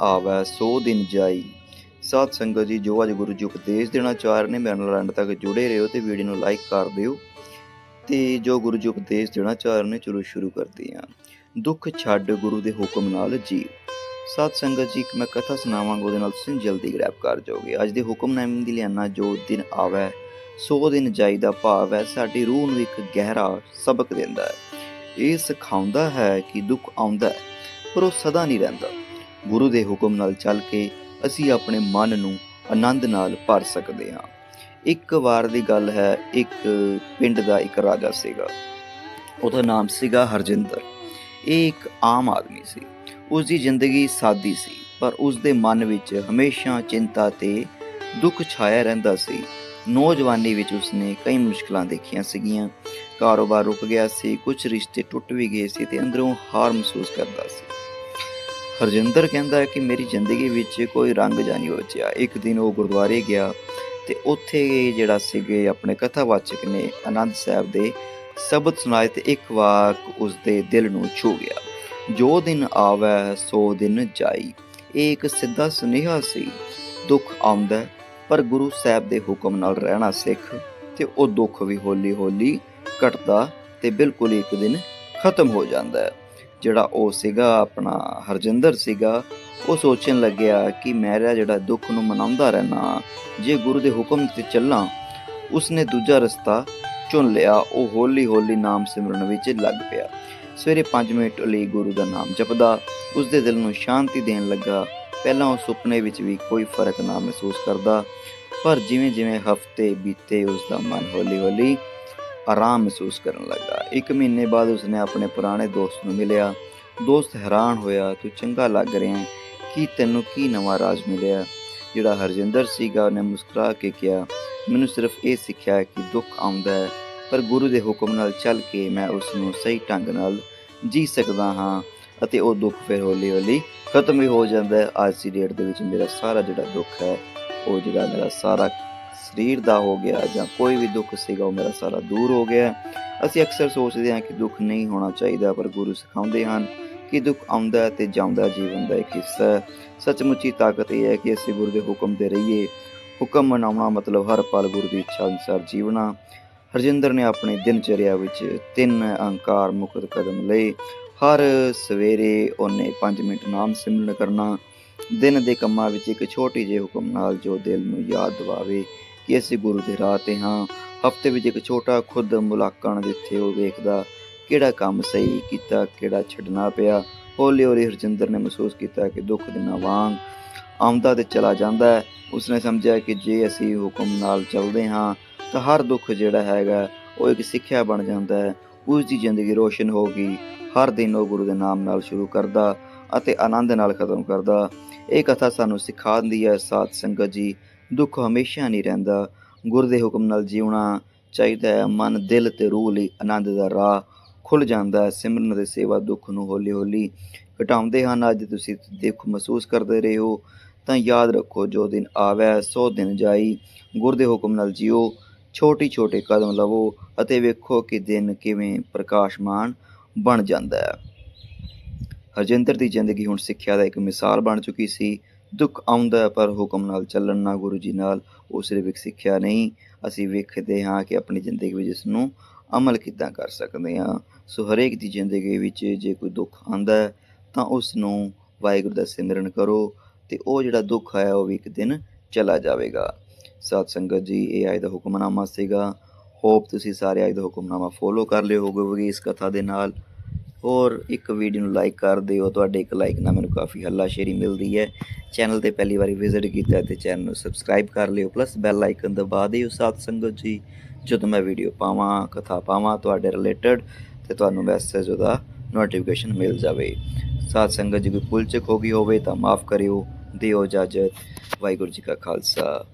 ਆਵੈ, ਸੋ ਦਿਨ ਜਾਈ। ਸਾਧ ਸੰਗਤ ਜੀ, ਜੋ ਅੱਜ ਗੁਰੂ ਜੀ ਉਪਦੇਸ਼ ਦੇਣਾ ਚਾਹ ਰਹੇ ਨੇ, ਮੇਰੇ ਨਾਲ ਅੰਤ ਤੱਕ ਜੁੜੇ ਰਹੋ ਤੇ ਵੀਡੀਓ ਨੂੰ ਲਾਈਕ ਕਰ ਦਿਓ ਤੇ ਜੋ ਗੁਰੂ ਜੀ ਉਪਦੇਸ਼ ਦੇਣਾ ਚਾਹ ਰਹੇ ਨੇ, ਚਲੋ ਸ਼ੁਰੂ ਕਰਦੇ ਹਾਂ। ਦੁੱਖ ਛੱਡ ਗੁਰੂ ਦੇ ਹੁਕਮ ਨਾਲ ਜੀਵ ਸਾਧ ਸੰਗਤ ਜੀ ਮੈਂ ਕਥਾ ਸੁਣਾਵਾਂਗਾ, ਉਹਦੇ ਨਾਲ ਤੁਸੀਂ ਜਲਦੀ ਗ੍ਰੈਬ ਕਰ ਜਾਓਗੇ। ਅੱਜ ਦੇ ਹੁਕਮਨਾਮੇ ਦੀ ਲਿਆਨਾ, ਜੋ ਦਿਨ ਆਵੈ, ਸੋ ਦਿਨ ਜਾਈ ਦਾ ਭਾਵ ਹੈ, ਸਾਡੀ ਰੂਹ ਨੂੰ ਇੱਕ ਗਹਿਰਾ ਸਬਕ ਦਿੰਦਾ ਹੈ। ਇਹ ਸਿਖਾਉਂਦਾ ਹੈ ਕਿ ਦੁੱਖ ਆਉਂਦਾ ਹੈ, ਪਰ ਉਹ ਸਦਾ ਨਹੀਂ ਰਹਿੰਦਾ। ਗੁਰੂ ਦੇ ਹੁਕਮ ਨਾਲ ਚੱਲ ਕੇ ਅਸੀਂ ਆਪਣੇ ਮਨ ਨੂੰ ਆਨੰਦ ਨਾਲ ਭਰ ਸਕਦੇ ਹਾਂ। ਇੱਕ ਵਾਰ ਦੀ ਗੱਲ ਹੈ, ਇੱਕ ਪਿੰਡ ਦਾ ਇੱਕ ਰਾਜਾ ਸੀਗਾ। ਉਹਦਾ ਨਾਮ ਸੀਗਾ ਹਰਜਿੰਦਰ। ਇਹ ਇੱਕ ਆਮ ਆਦਮੀ ਸੀ। ਉਸ ਦੀ ਜ਼ਿੰਦਗੀ ਸਾਦੀ ਸੀ, ਪਰ ਉਸ ਦੇ ਮਨ ਵਿੱਚ ਹਮੇਸ਼ਾ ਚਿੰਤਾ ਤੇ ਦੁੱਖ ਛਾਇਆ ਰਹਿੰਦਾ ਸੀ। ਨੌਜਵਾਨੀ ਵਿੱਚ ਉਸਨੇ ਕਈ ਮੁਸ਼ਕਲਾਂ ਦੇਖੀਆਂ ਸੀਗੀਆਂ। ਕਾਰੋਬਾਰ ਰੁਕ ਗਿਆ ਸੀ ਕੁਝ ਰਿਸ਼ਤੇ ਟੁੱਟ ਵੀ ਗਏ ਸੀ ਤੇ ਅੰਦਰੋਂ ਹਾਰ ਮਹਿਸੂਸ ਕਰਦਾ ਸੀ। ਹਰਜਿੰਦਰ ਕਹਿੰਦਾ ਹੈ ਕਿ ਮੇਰੀ ਜ਼ਿੰਦਗੀ ਵਿੱਚ ਕੋਈ ਰੰਗ ਜਾਂ ਨਹੀਂ ਬਚਿਆ ਇੱਕ ਦਿਨ ਉਹ ਗੁਰਦੁਆਰੇ ਗਿਆ ਤੇ ਉੱਥੇ ਜਿਹੜਾ ਸੀਗੇ ਆਪਣੇ ਕਥਾਵਾਚਕ ਨੇ ਆਨੰਦ ਸਾਹਿਬ ਦੇ ਸ਼ਬਦ ਸੁਣਾਏ ਤੇ ਇੱਕ ਵਾਕ ਉਸ ਦੇ ਦਿਲ ਨੂੰ ਛੂ ਗਿਆ। ਜੋ ਦਿਨ ਆਵੈ, ਸੋ ਦਿਨ ਜਾਈ। ਇਹ ਇੱਕ ਸਿੱਧਾ ਸੁਨੇਹਾ ਸੀ। ਦੁੱਖ ਆਉਂਦਾ ਪਰ ਗੁਰੂ ਸਾਹਿਬ ਦੇ ਹੁਕਮ ਨਾਲ ਰਹਿਣਾ ਸਿੱਖ ਤੇ ਉਹ ਦੁੱਖ ਵੀ ਹੌਲੀ ਹੌਲੀ ਘਟਦਾ ਤੇ ਬਿਲਕੁਲ ਇੱਕ ਦਿਨ ਖਤਮ ਹੋ ਜਾਂਦਾ ਹੈ। ਜਿਹੜਾ ਉਹ ਸੀਗਾ, ਆਪਣਾ ਹਰਜਿੰਦਰ ਸੀਗਾ, ਉਹ ਸੋਚਣ ਲੱਗਿਆ ਕਿ ਮੇਰਾ ਜਿਹੜਾ ਦੁੱਖ ਨੂੰ ਮਨਾਉਂਦਾ ਰਹਿਣਾ ਜੇ ਗੁਰੂ ਦੇ ਹੁਕਮ ਤੇ ਚੱਲਾਂ, ਉਸਨੇ ਦੂਜਾ ਰਸਤਾ ਚੁਣ ਲਿਆ, ਉਹ ਹੌਲੀ ਹੌਲੀ ਨਾਮ ਸਿਮਰਨ ਵਿੱਚ ਲੱਗ ਪਿਆ। ਸਵੇਰੇ 5 ਮਿੰਟ ਲਈ ਗੁਰੂ ਦਾ ਨਾਮ ਜਪਦਾ ਉਸ ਦੇ ਦਿਲ ਨੂੰ ਸ਼ਾਂਤੀ ਦੇਣ ਲੱਗਾ। ਪਹਿਲਾਂ ਉਹ ਸੁਪਨੇ ਵਿੱਚ ਵੀ ਕੋਈ ਫ਼ਰਕ ਨਾ ਮਹਿਸੂਸ ਕਰਦਾ, ਪਰ ਜਿਵੇਂ ਜਿਵੇਂ ਹਫ਼ਤੇ ਬੀਤੇ ਉਸ ਦਾ ਮਨ ਹੌਲੀ ਹੌਲੀ ਆਰਾਮ ਮਹਿਸੂਸ ਕਰਨ ਲੱਗਾ। ਇੱਕ ਮਹੀਨੇ ਬਾਅਦ ਉਸਨੇ ਆਪਣੇ ਪੁਰਾਣੇ ਦੋਸਤ ਨੂੰ ਮਿਲਿਆ। ਦੋਸਤ ਹੈਰਾਨ ਹੋਇਆ, ਤੂੰ ਚੰਗਾ ਲੱਗ ਰਿਹਾ ਹੈ। ਕੀ ਤੈਨੂੰ ਕੀ ਨਵਾਂ ਰਾਜ ਮਿਲਿਆ? ਜਿਹੜਾ ਹਰਜਿੰਦਰ ਸੀਗਾ, ਉਹਨੇ ਮੁਸਕਰਾ ਕੇ ਕਿਹਾ, ਮੈਨੂੰ ਸਿਰਫ ਇਹ ਸਿੱਖਿਆ ਹੈ ਕਿ ਦੁੱਖ ਆਉਂਦਾ ਹੈ, ਪਰ ਗੁਰੂ ਦੇ ਹੁਕਮ ਨਾਲ ਚੱਲ ਕੇ ਮੈਂ ਉਸ ਨੂੰ ਸਹੀ ਢੰਗ ਨਾਲ ਜੀ ਸਕਦਾ ਹਾਂ ਅਤੇ ਉਹ ਦੁੱਖ ਫਿਰ ਹੌਲੀ ਹੌਲੀ ਖਤਮ ਵੀ ਹੋ ਜਾਂਦਾ ਹੈ। ਅੱਜ ਦੀ ਡੇਟ ਦੇ ਵਿੱਚ ਮੇਰਾ ਸਾਰਾ ਜਿਹੜਾ ਦੁੱਖ ਹੈ, ਉਹ ਜਿਹੜਾ ਮੇਰਾ ਸਾਰਾ ਸਰੀਰ ਦਾ ਹੋ ਗਿਆ ਜਾਂ ਕੋਈ ਵੀ ਦੁੱਖ ਸੀਗਾ, ਉਹ ਮੇਰਾ ਸਾਰਾ ਦੂਰ ਹੋ ਗਿਆ। ਅਸੀਂ ਅਕਸਰ ਸੋਚਦੇ ਹਾਂ ਕਿ ਦੁੱਖ ਨਹੀਂ ਹੋਣਾ ਚਾਹੀਦਾ, ਪਰ ਗੁਰੂ ਸਿਖਾਉਂਦੇ ਹਨ ਕਿ ਦੁੱਖ ਆਉਂਦਾ ਹੈ ਤੇ ਜਾਂਦਾ ਜੀਵਨ ਦਾ ਇੱਕ ਹਿੱਸਾ ਹੈ। ਸੱਚਮੁੱਚੀ ਤਾਕਤ ਇਹ ਹੈ ਕਿ ਅਸੀਂ ਗੁਰੂ ਦੇ ਹੁਕਮ ਦੇ ਰਹੀਏ। ਹੁਕਮ ਮਨਾਉਣਾ ਮਤਲਬ ਹਰ ਪਲ ਗੁਰੂ ਦੀ ਇੱਛਾ ਅਨੁਸਾਰ ਜੀਵਨਾ ਹਰਜਿੰਦਰ ਨੇ ਆਪਣੇ ਦਿਨਚਰਿਆ ਵਿੱਚ ਤਿੰਨ ਅਹੰਕਾਰ ਮੁਕਤ ਕਦਮ ਲਏ। ਹਰ ਸਵੇਰੇ ਉਹਨੇ 5 ਮਿੰਟ ਨਾਮ ਸਿਮਰਨ ਕਰਨਾ। ਦਿਨ ਦੇ ਕੰਮਾਂ ਵਿੱਚ ਇੱਕ ਛੋਟੀ ਜਿਹੀ ਹੁਕਮ ਨਾਲ ਜੋ ਦਿਲ ਨੂੰ ਯਾਦ ਦਿਵਾਵੇ। ਕਿ ਅਸੀਂ ਗੁਰੂ ਦੇ ਰਾਹ ਤੇ ਹਾਂ। ਹਫ਼ਤੇ ਵਿੱਚ ਇੱਕ ਛੋਟਾ ਖੁਦ ਮੁਲਾਕਾਣ ਜਿੱਥੇ ਉਹ ਵੇਖਦਾ ਕਿਹੜਾ ਕੰਮ ਸਹੀ ਕੀਤਾ, ਕਿਹੜਾ ਛੱਡਣਾ ਪਿਆ। ਹੌਲੀ ਹੌਲੀ ਹਰਜਿੰਦਰ ਨੇ ਮਹਿਸੂਸ ਕੀਤਾ ਕਿ ਦੁੱਖ ਦਿਨਾਂ ਵਾਂਗ ਆਉਂਦਾ ਤੇ ਚਲਾ ਜਾਂਦਾ ਹੈ। ਉਸਨੇ ਸਮਝਿਆ ਕਿ ਜੇ ਅਸੀਂ ਹੁਕਮ ਨਾਲ ਚੱਲਦੇ ਹਾਂ, ਤਾਂ ਹਰ ਦੁੱਖ ਜਿਹੜਾ ਹੈਗਾ, ਉਹ ਇੱਕ ਸਿੱਖਿਆ ਬਣ ਜਾਂਦਾ ਹੈ। ਉਸ ਦੀ ਜ਼ਿੰਦਗੀ ਰੋਸ਼ਨ ਹੋ ਗਈ। ਹਰ ਦਿਨ ਉਹ ਗੁਰੂ ਦੇ ਨਾਮ ਨਾਲ ਸ਼ੁਰੂ ਕਰਦਾ ਅਤੇ ਆਨੰਦ ਨਾਲ ਖਤਮ ਕਰਦਾ। ਇਹ ਕਥਾ ਸਾਨੂੰ ਸਿਖਾਉਂਦੀ ਹੈ ਸਾਧ ਸੰਗਤ ਜੀ ਦੁੱਖ ਹਮੇਸ਼ਾ ਨਹੀਂ ਰਹਿੰਦਾ। ਗੁਰ ਦੇ ਹੁਕਮ ਨਾਲ ਜੀਉਣਾ ਚਾਹੀਦਾ ਹੈ। ਮਨ, ਦਿਲ ਤੇ ਰੂਹ ਲਈ ਆਨੰਦ ਦਾ ਰਾਹ ਖੁੱਲ ਜਾਂਦਾ ਹੈ। ਸਿਮਰਨ ਦੇ ਸੇਵਾ ਦੁੱਖ ਨੂੰ ਹੌਲੀ ਹੌਲੀ ਘਟਾਉਂਦੇ ਹਨ। ਅੱਜ ਤੁਸੀਂ ਦੁੱਖ ਮਹਿਸੂਸ ਕਰਦੇ ਰਹੇ ਹੋ, ਤਾਂ ਯਾਦ ਰੱਖੋ, ਜੋ ਦਿਨ ਆਵੈ, ਸੋ ਦਿਨ ਜਾਈ। ਗੁਰ ਦੇ ਹੁਕਮ ਨਾਲ ਜਿਓ ਛੋਟੀ ਛੋਟੇ ਕਦਮ ਲਵੋ ਅਤੇ ਵੇਖੋ ਕਿ ਦਿਨ ਕਿਵੇਂ ਪ੍ਰਕਾਸ਼ਮਾਨ ਬਣ ਜਾਂਦਾ ਹੈ। ਹਰਜਿੰਦਰ ਦੀ ਜ਼ਿੰਦਗੀ ਹੁਣ ਸਿੱਖਿਆ ਦਾ ਇੱਕ ਮਿਸਾਲ ਬਣ ਚੁੱਕੀ ਸੀ। ਦੁੱਖ ਆਉਂਦਾ ਪਰ ਹੁਕਮ ਨਾਲ ਚੱਲਣ ਨਾ ਗੁਰੂ ਜੀ ਨਾਲ, ਉਹ ਸਿਰਫ ਇੱਕ ਸਿੱਖਿਆ ਨਹੀਂ, ਅਸੀਂ ਵੇਖਦੇ ਹਾਂ ਕਿ ਆਪਣੀ ਜ਼ਿੰਦਗੀ ਵਿੱਚ ਇਸ ਨੂੰ ਅਮਲ ਕਿੱਦਾਂ ਕਰ ਸਕਦੇ ਹਾਂ। ਸੋ ਹਰੇਕ ਦੀ ਜ਼ਿੰਦਗੀ ਵਿੱਚ ਜੇ ਕੋਈ ਦੁੱਖ ਆਉਂਦਾ ਤਾਂ ਉਸ ਨੂੰ ਵਾਹਿਗੁਰੂ ਦਾ ਸਿਮਰਨ ਕਰੋ ਤੇ ਉਹ ਜਿਹੜਾ ਦੁੱਖ ਹੈ, ਉਹ ਵੀ ਇੱਕ ਦਿਨ ਚਲਾ ਜਾਵੇਗਾ। ਸਾਧ ਸੰਗਤ ਜੀ, ਇਹ ਅੱਜ ਦਾ ਹੁਕਮਨਾਮਾ ਸੀਗਾ। ਹੋਪ ਤੁਸੀਂ ਸਾਰੇ ਅੱਜ ਦਾ ਹੁਕਮਨਾਮਾ ਫੋਲੋ ਕਰ ਲਿਓ ਹੋਵੋਗੇ ਇਸ ਕਥਾ ਦੇ ਨਾਲ। ਔਰ ਇੱਕ ਵੀਡੀਓ ਨੂੰ ਲਾਈਕ ਕਰ ਦਿਓ। ਤੁਹਾਡੇ ਇੱਕ ਲਾਈਕ ਨਾਲ ਮੈਨੂੰ ਕਾਫੀ ਹੱਲਾਸ਼ੇਰੀ ਮਿਲਦੀ ਹੈ। ਚੈਨਲ ਤੇ ਪਹਿਲੀ ਵਾਰੀ ਵਿਜ਼ਿਟ ਕੀਤਾ ਹੈ ਤੇ ਚੈਨਲ ਨੂੰ ਸਬਸਕ੍ਰਾਈਬ ਕਰ ਲਿਓ ਪਲੱਸ ਬੈਲ ਆਈਕਨ ਦਬਾ ਦਿਓ ਸਾਧ ਸੰਗਤ ਜੀ, ਜਦੋਂ ਮੈਂ ਵੀਡੀਓ ਪਾਵਾਂ, ਕਥਾ ਪਾਵਾਂ ਤੁਹਾਡੇ ਰਿਲੇਟਡ ਤੇ ਤੁਹਾਨੂੰ ਮੈਸੇਜ ਉਹਦਾ ਨੋਟੀਫਿਕੇਸ਼ਨ ਮਿਲ ਜਾਵੇ। ਸਾਧ ਸੰਗਤ ਜੀ, ਕੋਈ ਭੁੱਲ ਚੁੱਕ ਹੋ ਗਈ ਹੋਵੇ ਤਾਂ ਮਾਫ ਕਰਿਓ, ਦਿਓ ਇਜਾਜ਼ਤ, ਵਾਹਿਗੁਰੂ ਜੀ ਕਾ ਖਾਲਸਾ।